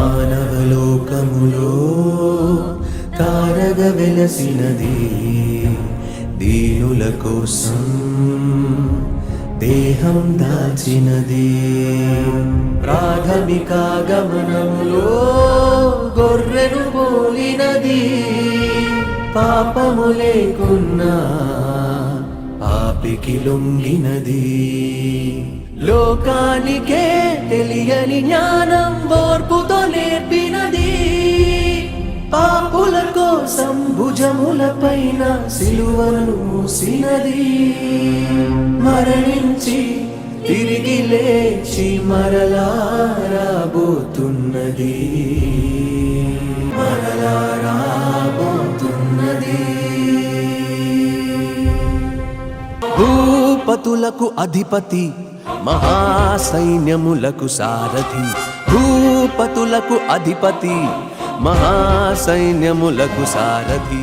మానవలోకములో తారగ వెలసినది దీనుల కోసం దేహం దాచినది. ప్రాథమిక గమనములో గొర్రెను పోలినది. పాపము లేకున్నా పాపికి లొంగినది. లోకానికే తెలియని జ్ఞానం ఓర్పుతో నేర్పినది. పాపుల కోసం భుజముల పైన సిలువను మూసినది. మరణించి తిరిగి లేచి మరలా రాబోతున్నది. మరలా రాబోతున్నది. భూపతులకు అధిపతి మహాసైన్యములకు సారథి భూపతులకు అధిపతి. మహాసైన్యములకు సారథి.